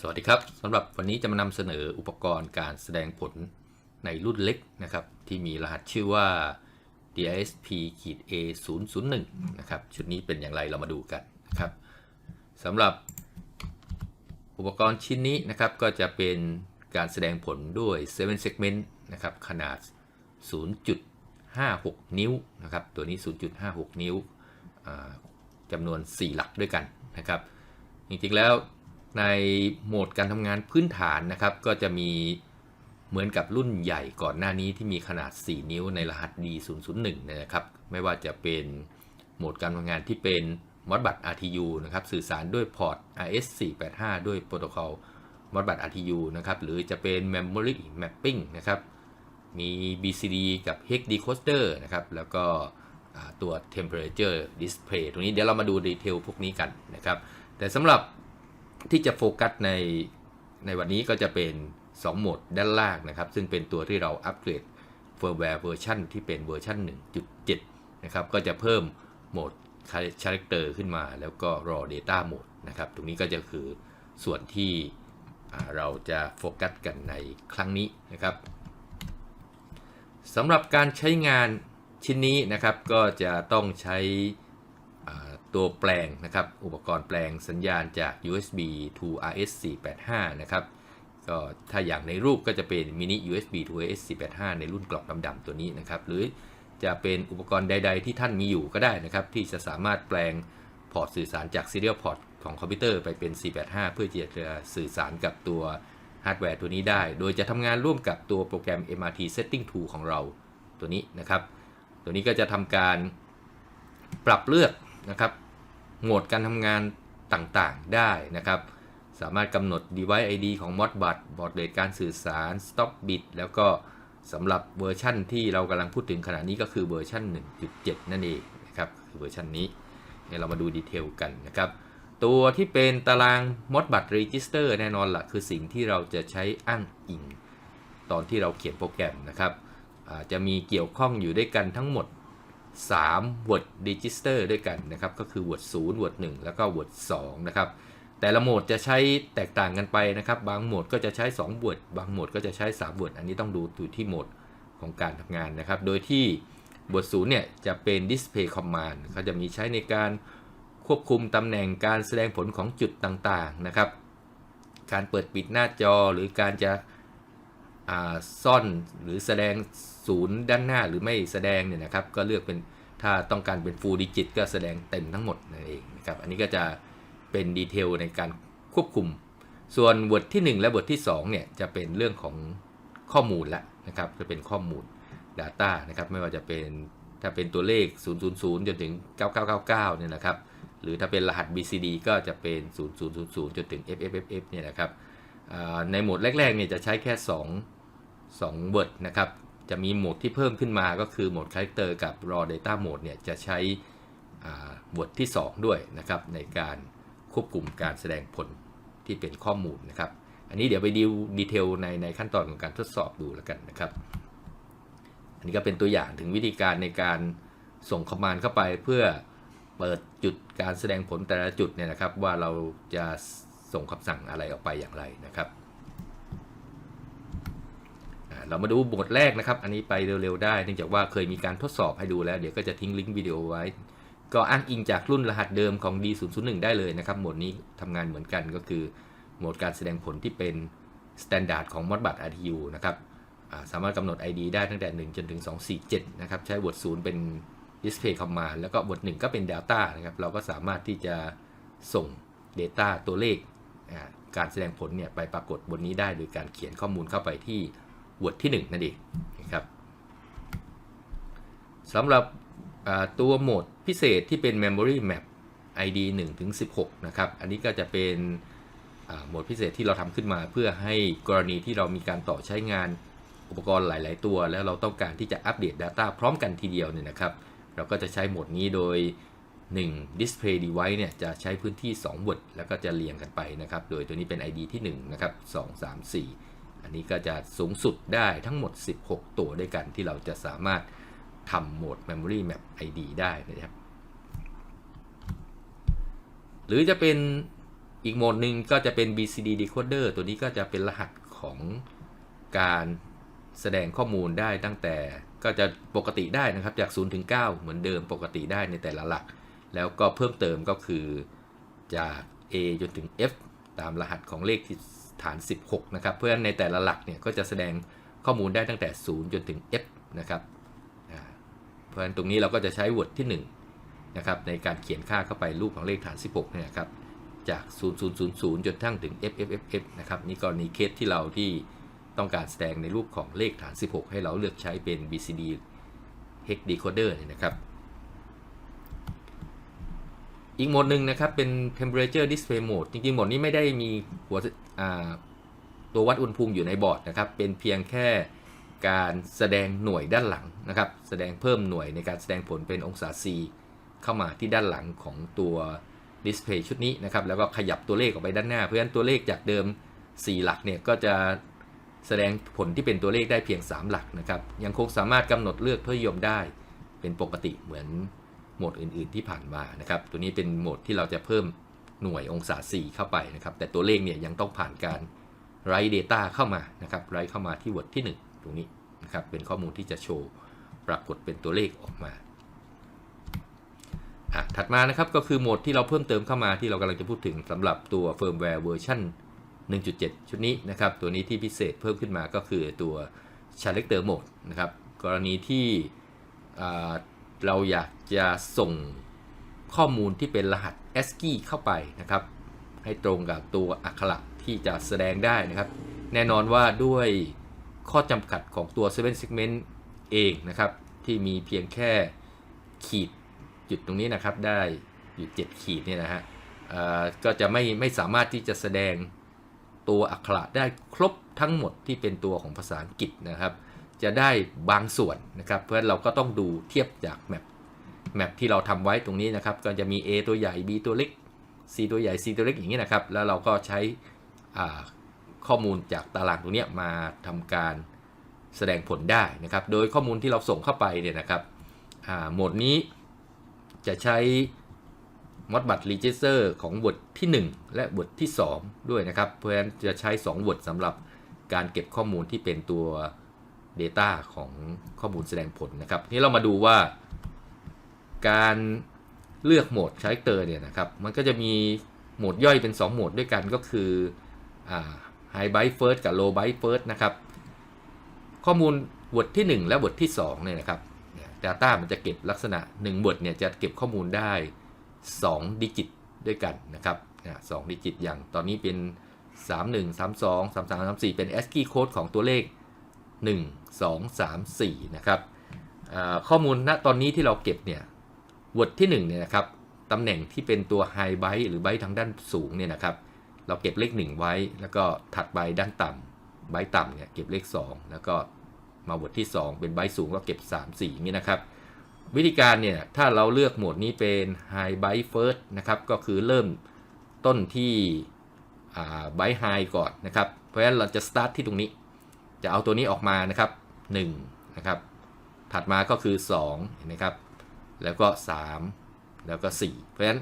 สวัสดีครับสำหรับวันนี้จะมานำเสนออุปกรณ์การแสดงผลในรุ่นเล็กนะครับ ที่มีรหัสชื่อว่า DISP A 0 0 1 นะครับ ชุดนี้เป็นอย่างไรเรามาดูกันนะครับสำหรับอุปกรณ์ชิ้นนี้นะครับ ก็จะเป็นการแสดงผลด้วย 7 segment นะครับ ขนาด 0.56 นิ้วนะครับ ตัวนี้ 0.56 นิ้วจำนวน 4 หลักด้วยกันนะครับ จริงๆแล้ว ในโหมดการทำงานพื้นฐานนะครับ ก็จะมีเหมือนกับรุ่นใหญ่ก่อนหน้านี้ที่มีขนาด 4 นิ้วในรหัส D001 นะครับ ไม่ว่าจะเป็นโหมดการทำงานที่เป็นมอดบัต RTU นะครับ สื่อสารด้วยพอร์ต RS485 ด้วยโปรโตคอลมอดบัต RTU นะครับ หรือจะเป็น Memory Mapping นะครับ มี BCD กับ Hex Decoder นะครับ แล้วก็ตัว Temperature Display ตรงนี้เดี๋ยวเรามาดูดีเทลพวกนี้กันนะครับ แต่สำหรับ ที่จะโฟกัสในในวันนี้ก็จะเป็น 2 โหมดด้านล่างนะครับ ซึ่งเป็นตัวที่เราอัปเกรดเฟิร์มแวร์เวอร์ชันที่เป็นเวอร์ชัน1.7 นะครับ ก็จะเพิ่มโหมด Character ขึ้นมา แล้วก็ Raw Data Mode นะครับ ตรงนี้ก็จะคือส่วนที่เราจะโฟกัสกันในครั้งนี้นะครับสำหรับการใช้งานชิ้นนี้นะครับก็จะต้องใช้ ตัวแปลงนะครับ อุปกรณ์แปลงสัญญาณจาก USB to RS485 นะครับ ก็ถ้าอย่างในรูปก็จะเป็น mini USB to RS485 ในรุ่นกล่องดำๆตัวนี้นะครับ หรือจะเป็นอุปกรณ์ใด ๆ ที่ท่านมีอยู่ก็ได้นะครับ ที่จะสามารถแปลงพอร์ตสื่อสารจาก serial port ของคอมพิวเตอร์ไปเป็น 485 เพื่อจะสื่อสารกับตัวฮาร์ดแวร์ตัวนี้ได้ โดยจะทำงานร่วมกับตัวโปรแกรม MRT Setting Tool ของเราตัวนี้นะครับ ตัวนี้ก็จะทำการปรับเลือก นะครับโหมดการทำงานต่างๆได้นะครับ สามารถกำหนด device ID ของ Modbus บอร์ดเรทการสื่อสาร stop bit แล้วก็สำหรับเวอร์ชั่นที่เรากำลังพูดถึงขณะนี้ก็คือเวอร์ชัน1.7 นั่นเองนะครับคือเวอร์ชันนี้เดี๋ยวเรามาดูดีเทลกันนะครับ ตัวที่เป็นตาราง Modbus Register แน่นอนละคือสิ่งที่เราจะใช้อ้างอิง ตอนที่เราเขียนโปรแกรมนะครับจะมีเกี่ยวข้องอยู่ด้วยกันทั้งหมด 3 word register ด้วยกันนะครับ ก็คือ word 0 word 1 แล้วก็ word 2 นะครับ แต่ละโหมดจะใช้แตกต่างกันไปนะครับ บางโหมดก็จะใช้ 2 word บางโหมดก็จะใช้ 3 word อันนี้ต้องดูอยู่ที่โหมดของการทำงานนะครับ โดยที่ word 0 เนี่ยจะเป็น display command เขาจะมีใช้ในการควบคุมตำแหน่งการแสดงผลของจุดต่างๆนะครับ การเปิดปิดหน้าจอหรือการจะ ซ่อนหรือแสดงศูนย์ด้านหน้าหรือไม่แสดงเนี่ยนะครับ ก็เลือกเป็นถ้าต้องการเป็น full digit ก็แสดงเต็มทั้งหมดนั่นเองนะครับ อันนี้ก็จะเป็นดีเทลในการควบคุม ส่วนบทที่ 1 และบทที่2เนี่ยจะเป็นเรื่องของข้อมูลละนะครับจะเป็นข้อมูล Data นะครับไม่ว่าจะเป็นถ้าเป็นตัวเลข 000 จนถึง 9999 เนี่ยนะครับ หรือถ้าเป็นรหัส BCD ก็จะเป็น 0000 จนถึง FFFF เนี่ยนะครับในโหมดแรกๆเนี่ยจะใช้แค่ 2 2 word นะครับ จะมีโหมดที่เพิ่มขึ้นมาก็คือโหมด character กับ raw data mode เนี่ยจะใช้อ่า word ที่ 2 ด้วยนะครับในการควบคุมการแสดงผลที่เป็นข้อมูลนะครับ อันนี้เดี๋ยวไปดูดีเทลในในขั้นตอนของการทดสอบดูแล้วกันนะครับ อันนี้ก็เป็นตัวอย่างถึงวิธีการในการส่งคอมมานด์เข้าไปเพื่อเปิดจุดการแสดงผลแต่ละจุดเนี่ยนะครับ ว่าเราจะส่งคำสั่งอะไรออกไปอย่างไรนะครับ เรามาดูบทแรกนะครับ อันนี้ไปเร็วๆได้ เนื่องจากว่าเคยมีการทดสอบให้ดูแล้ว เดี๋ยวก็จะทิ้งลิงก์วิดีโอไว้ ก็อ้างอิงจากรุ่นรหัสเดิมของ D001 ได้เลยนะครับ โหมดนี้ทำงานเหมือนกันก็คือ โหมดการแสดงผลที่เป็น Standard ของ Modbus RTU นะครับสามารถกำหนด ID ได้ตั้งแต่ 1 จนถึง 247 นะครับ ใช้บท 0 เป็น Display Command แล้วก็บท 1 ก็เป็น Delta นะครับ เราก็สามารถที่จะส่ง Data ตัวเลข การแสดงผลเนี่ยไปปรากฏบนนี้ได้โดยการเขียนข้อมูลเข้าไปที่ Word ที่ 1 นั่นเองนะครับสำหรับตัวโหมดพิเศษที่เป็น Memory Map ID 1ถึง16 นะครับ อันนี้ก็จะเป็นโหมดพิเศษที่เราทำขึ้นมาเพื่อให้กรณีที่เรามีการต่อใช้งานอุปกรณ์หลาย ๆ ตัว แล้วเราต้องการที่จะอัปเดต Data พร้อมกันทีเดียวเนี่ยนะครับ เราก็จะใช้โหมดนี้โดย 1 Display Device เนี่ยจะใช้พื้นที่2 word แล้วก็จะเรียงกันไปนะครับ โดยตัวนี้เป็น ID ที่ 1 นะครับ 2 3 4 อันนี้ก็จะสูงสุดได้ทั้งหมด 16 ตัวด้วยกันที่เราจะสามารถทำโหมด Memory Map ID ได้นะครับ หรือจะเป็นอีกโหมดหนึ่งก็จะเป็น BCD decoder ตัวนี้ก็จะเป็นรหัสของการแสดงข้อมูลได้ตั้งแต่ก็จะปกติได้นะครับจาก 0 ถึง 9 เหมือนเดิมปกติได้ในแต่ละหลัก แล้วก็เพิ่มเติมก็คือจาก A จนถึง F ตามรหัสของเลขที่ ฐาน 16 นะครับ เพื่อในแต่ละหลักเนี่ยก็จะแสดงข้อมูลได้ตั้งแต่ 0 จนถึง F นะครับ เพราะฉะนั้นตรงนี้เราก็จะใช้ Word ที่1นะครับในการเขียนค่าเข้าไปรูปของเลขฐาน 16 เนี่ยนะครับ จาก 0000 จนทั้งถึง FFFF นะครับนี่กรณีเคสที่เราที่ต้องการแสดงในรูปของเลขฐาน 16 ให้เราเลือกใช้เป็น BCD hex decoder เนี่ยนะครับอีกโหมดหนึ่งนะครับเป็น temperature display mode จริงๆโหมดนี้ไม่ได้มีหัว ตัววัดอุณหภูมิอยู่ในบอร์ดนะครับ เป็นเพียงแค่การแสดงหน่วยด้านหลังนะครับ แสดงเพิ่มหน่วยในการแสดงผลเป็นองศา C เข้ามาที่ด้านหลังของตัวดิสเพย์ชุดนี้นะครับ แล้วก็ขยับตัวเลขออกไปด้านหน้า เพราะฉะนั้นตัวเลขจากเดิม 4 หลักเนี่ยก็จะแสดงผลที่เป็นตัวเลขได้เพียง 3 หลักนะครับ ยังคงสามารถกำหนดเลือกเพื่อนิยมได้เป็นปกติเหมือนโหมดอื่น ๆ ที่ผ่านมานะครับ ตัวนี้เป็นโหมดที่เราจะเพิ่ม หน่วยองศา C เข้าไปนะครับ แต่ตัวเลขเนี่ยยังต้องผ่านการไร Data เข้ามานะครับไรเข้ามาที่ word ที่ 1 ตรงนี้นะครับเป็นข้อมูลที่จะโชว์ปรากฏเป็นตัวเลขออกมาอะถัดมานะครับก็คือโหมดที่เราเพิ่มเติมเข้ามาที่เรากำลังจะพูดถึงสำหรับตัว firmware เวอร์ชัน1.7 ชุดนี้นะครับ ตัวนี้ที่พิเศษเพิ่มขึ้นมาก็คือตัว selector mode นะครับ กรณีที่เราอยากจะส่ง ข้อมูลที่เป็นรหัส ASCII เข้าไปนะครับ ให้ตรงกับตัวอักขระที่จะแสดงได้นะครับ แน่นอนว่าด้วยข้อจำกัดของตัว 7 segment เองนะครับ ที่มีเพียงแค่ขีดจุดตรงนี้นะครับ ได้อยู่ 7 ขีดเนี่ยนะฮะก็จะไม่ไม่สามารถที่จะแสดงตัวอักขระได้ครบทั้งหมดที่เป็นตัวของภาษาอังกฤษนะครับ จะได้บางส่วนนะครับ เพราะฉะนั้นเราก็ต้องดูเทียบจากแมป แมปที่เราทำไว้ตรงนี้นะครับ ก็จะมี A ตัวใหญ่ B ตัวเล็ก C ตัวใหญ่ C ตัวเล็กอย่างนี้นะครับ แล้วเราก็ใช้ข้อมูลจากตารางตรงนี้มาทำการแสดงผลได้นะครับ โดยข้อมูลที่เราส่งเข้าไปเนี่ยนะครับโหมดนี้จะใช้ Modbus Register ของบทที่ 1 และบทที่ 2 ด้วยนะครับ เพราะฉะนั้นจะใช้ 2 บทสำหรับการเก็บข้อมูลที่เป็นตัว Data ของข้อมูลแสดงผลนะครับ นี่เรามาดูว่า การเลือกโหมดใช้เตอร์เนี่ยนะครับ มันก็จะมีโหมดย่อยเป็น 2 โหมดด้วยกันก็คืออ่า High Byte First กับ Low Byte First นะครับ ข้อมูลบทที่ 1 และบทที่2เนี่ยนะครับ Data มันจะเก็บลักษณะ 1 บทเนี่ยจะเก็บข้อมูลได้ 2 ดิจิตด้วยกันนะครับสองดิจิตอย่างตอนนี้เป็น 31 32 33 34 เป็น ASCII code ของตัวเลข 1 2 3 4 นะครับข้อมูลณตอนนี้ที่เราเก็บเนี่ย word ที่1เนี่ยนะครับตำแหน่งที่เป็นตัว high byte หรือ byte ทางด้านสูงเนี่ยนะครับ เราเก็บเลข 1 ไว้ แล้วก็ถัดไปด้านต่ำ byte ต่ำเนี่ยเก็บเลข 2 แล้วก็มาบทที่ 2 เป็น byte สูงก็เก็บ 3 4นี่นะครับ วิธีการเนี่ยถ้าเราเลือกโหมดนี้เป็น High Byte First นะครับก็คือเริ่มต้นที่ Byte High ก่อนนะครับ เพราะฉะนั้นเราจะ start ที่ตรงนี้ จะเอาตัวนี้ออกมานะครับ1นะครับถัดมาก็คือ2เห็นไหมครับ แล้วก็ 3 แล้วก็ 4 เพราะฉะนั้น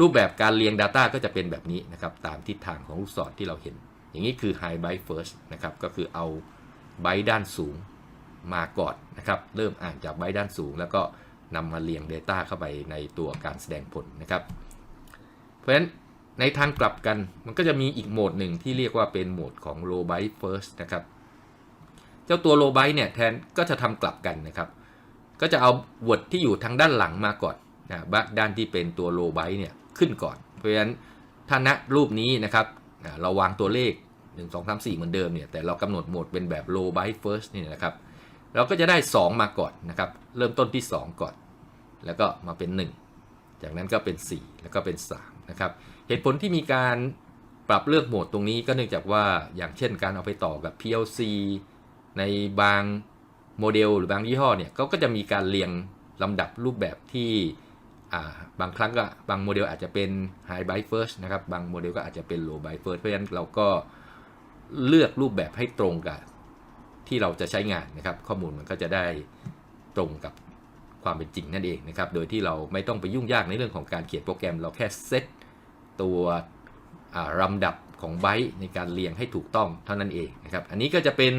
รูปแบบการเรียง Data ก็จะเป็นแบบนี้นะครับ ตามทิศทางของลูกศรที่เราเห็น อย่างนี้คือ High Byte First นะครับ ก็คือเอา byte ด้านสูงมาก่อนนะครับ เริ่มอ่านจากไบต์ด้านสูง แล้วก็นำมาเรียง Data เข้าไปในตัวการแสดงผลนะครับ เพราะฉะนั้นในทางกลับกันมันก็จะมีอีกโหมดหนึ่งที่เรียกว่าเป็นโหมดของ low byte first นะครับ เจ้าตัว low byte เนี่ยแทนก็จะทำกลับกันนะครับ ก็จะเอา word ที่อยู่ทางด้านหลังมาก่อนนะด้านที่เป็นตัว low byte เนี่ยขึ้นก่อน เพราะฉะนั้นถ้าณรูปนี้นะครับเราวางตัวเลข 1 2 3 4 เหมือนเดิมเนี่ยแต่เรากำหนดโหมดเป็นแบบ low byte first นี่นะครับ เราก็จะได้ 2 มาก่อนนะครับ เริ่มต้นที่ 2 ก่อน แล้วก็มาเป็น 1 จากนั้นก็เป็น 4 แล้วก็เป็น3นะครับเหตุผลที่มีการปรับเลือกโหมดตรงนี้ก็เนื่องจากว่าอย่างเช่นการเอาไปต่อกับ PLC ในบาง โมเดลหรือบางยี่ห้อเนี่ยก็จะมีการเรียงลำดับรูปแบบที่บางครั้งก็บางโมเดลอาจจะเป็น High Buy First นะครับ บางโมเดลก็อาจจะเป็น Low Buy First เพราะฉะนั้นเราก็เลือกรูปแบบให้ตรงกับที่เราจะใช้งานนะครับ ข้อมูลมันก็จะได้ตรงกับความเป็นจริงนั่นเองนะครับ โดยที่เราไม่ต้องไปยุ่งยากในเรื่องของการเขียนโปรแกรม เราแค่เซตตัวลำดับของไบต์ในการเรียงให้ถูกต้องเท่านั้นเองนะครับ อันนี้ก็จะเป็น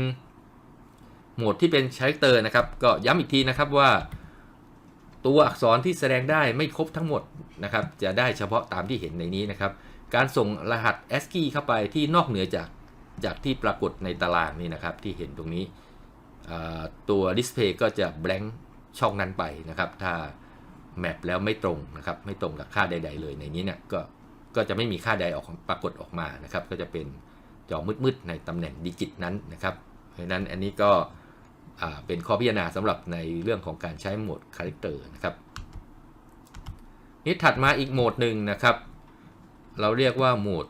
โหมดที่เป็นคาแรคเตอร์นะครับ ก็ย้ำอีกทีนะครับว่า ตัวอักษรที่แสดงได้ไม่ครบทั้งหมดนะครับ จะได้เฉพาะตามที่เห็นในนี้นะครับ การส่งรหัส ASCII เข้าไปที่นอกเหนือจากจากที่ปรากฏในตารางนี่นะครับ ที่เห็นตรงนี้ตัวดิสเพย์ก็จะ blank ช่องนั้นไปนะครับ ถ้าแมปแล้วไม่ตรงนะครับ ไม่ตรงกับค่าใด ๆ เลยในนี้เนี่ยก็ก็จะไม่มีค่าใดออกปรากฏออกมานะครับ ก็จะเป็นจอมืดๆในตำแหน่งดิจิตนั้นนะครับ เพราะนั้นอันนี้ก็ เป็นข้อพิจารณาสำหรับในเรื่องของการใช้โหมดคาแรคเตอร์นะครับนี่ถัดมาอีกโหมดหนึ่งนะครับ เราเรียกว่าโหมด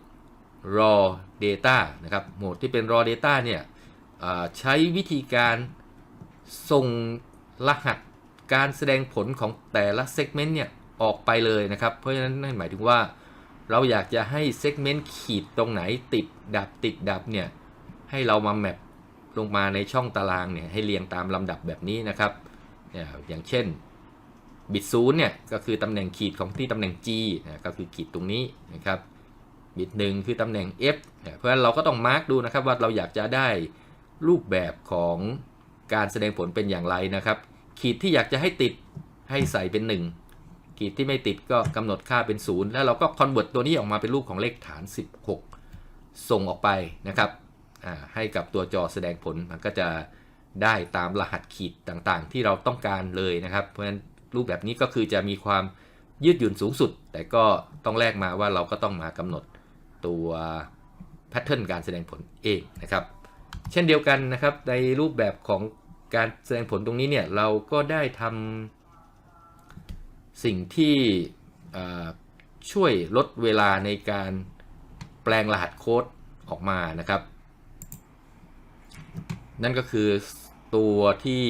raw data นะครับโหมดที่เป็น raw data เนี่ยใช้วิธีการส่งรหัสการแสดงผลของแต่ละ segment เนี่ยออกไปเลยนะครับ เพราะฉะนั้นนั่นหมายถึงว่าเราอยากจะให้ segment ขีดตรงไหนติดดับติดดับเนี่ยให้เรามาแมป ลงมาในช่องตารางเนี่ยให้เรียงตามลำดับแบบนี้นะครับเนี่ยอย่างเช่นบิตศูนย์เนี่ยก็คือตำแหน่งขีดของที่ตำแหน่ง G นะก็คือขีดตรงนี้นะครับบิตหนึ่งคือตำแหน่ง F นะเพราะฉะนั้นเราก็ต้องมาร์กดูนะครับว่าเราอยากจะได้รูปแบบของการแสดงผลเป็นอย่างไรนะครับ ขีดที่อยากจะให้ติดให้ใส่เป็น 1 ขีดที่ไม่ติดก็กำหนดค่าเป็น 0 แล้วเราก็คอนเวิร์ตตัวนี้ออกมาเป็นรูปของเลขฐาน 16 ส่งออกไปนะครับ ให้กับตัวจอแสดงผลมันก็จะได้ตามรหัสขีดต่างๆ ที่เราต้องการเลยนะครับ เพราะฉะนั้นรูปแบบนี้ก็คือจะมีความยืดหยุ่นสูงสุด แต่ก็ต้องแลกมาว่าเราก็ต้องมากำหนดตัวแพทเทิร์นการแสดงผลเองนะครับ เช่นเดียวกันนะครับในรูปแบบของการแสดงผลตรงนี้เนี่ยเราก็ได้ทำสิ่งที่ช่วยลดเวลาในการแปลงรหัสโค้ดออกมานะครับ นั่นก็คือตัวที่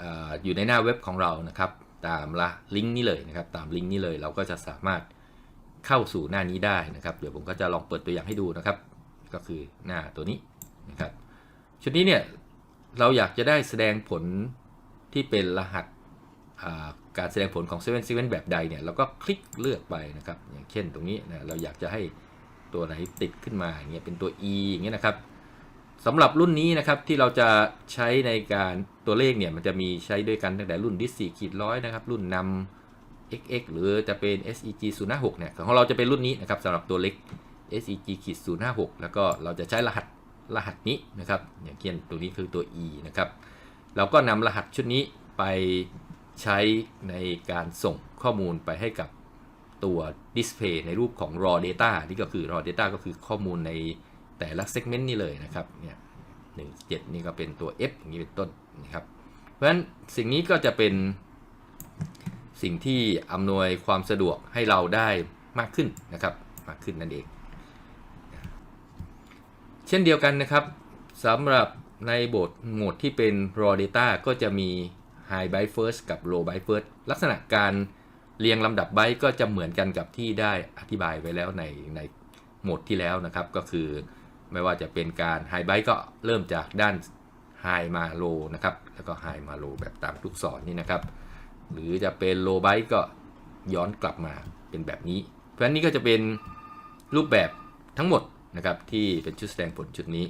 อ่อยู่ในหน้าเว็บของเรานะครับ ตามละลิงก์นี้เลยนะครับ ตามลิงก์นี้เลยเราก็จะสามารถเข้าสู่หน้านี้ได้นะครับ เดี๋ยวผมก็จะลองเปิดตัวอย่างให้ดูนะครับ ก็คือหน้าตัวนี้นะครับ ชุดนี้เนี่ยเราอยากจะได้แสดงผลที่เป็นรหัสการแสดงผลของ7 7 7แบบใดเนี่ยเราก็คลิกเลือกไปนะครับ อย่างเช่นตรงนี้นะเราอยากจะให้ตัวไหนติดขึ้นมาอย่างเงี้ยเป็นตัว e อย่างเงี้ยนะครับ สำหรับรุ่นนี้นะครับที่เราจะใช้ในการตัวเลขเนี่ยมันจะมีใช้ด้วยกันตั้งแต่รุ่นดิส4ขีดร้อยนะครับรุ่นนำ XX หรือจะเป็น SEG 056เนี่ยของเราจะเป็นรุ่นนี้นะครับสำหรับตัวเล็ก SEG ขีด056แล้วก็เราจะใช้รหัสรหัสนี้นะครับอย่างเช่นตัวนี้คือตัว E นะครับเราก็นำรหัสชุดนี้ไปใช้ในการส่งข้อมูลไปให้กับตัว Display ในรูปของ raw data นี่ก็คือ raw data ก็คือข้อมูลใน แต่ละ segment นี่เลยนะครับเนี่ย17นี่ก็เป็นตัว F อย่างนี้เป็นต้นนะครับ เพราะฉะนั้นสิ่งนี้ก็จะเป็นสิ่งที่อำนวยความสะดวกให้เราได้มากขึ้นนะครับมากขึ้นนั่นเอง เช่นเดียวกันนะครับสำหรับในโหมดโหมดที่เป็น raw data ก็จะมี high byte first กับ low byte first ลักษณะการเรียงลำดับไบต์ก็จะเหมือนกันกับที่ได้อธิบายไว้แล้วในในโหมดที่แล้วนะครับ ก็คือ ไม่ว่าจะเป็นการไฮไบก็เริ่มจากด้านไฮมาโลนะครับ แล้วก็ไฮมาโลแบบตามลูกศรนนี่นะครับ หรือจะเป็นโลไบก็ย้อนกลับมาเป็นแบบนี้ เพราะฉะนั้นนี่ก็จะเป็นรูปแบบทั้งหมดนะครับที่เป็นชุดแสดงผลชุดนี้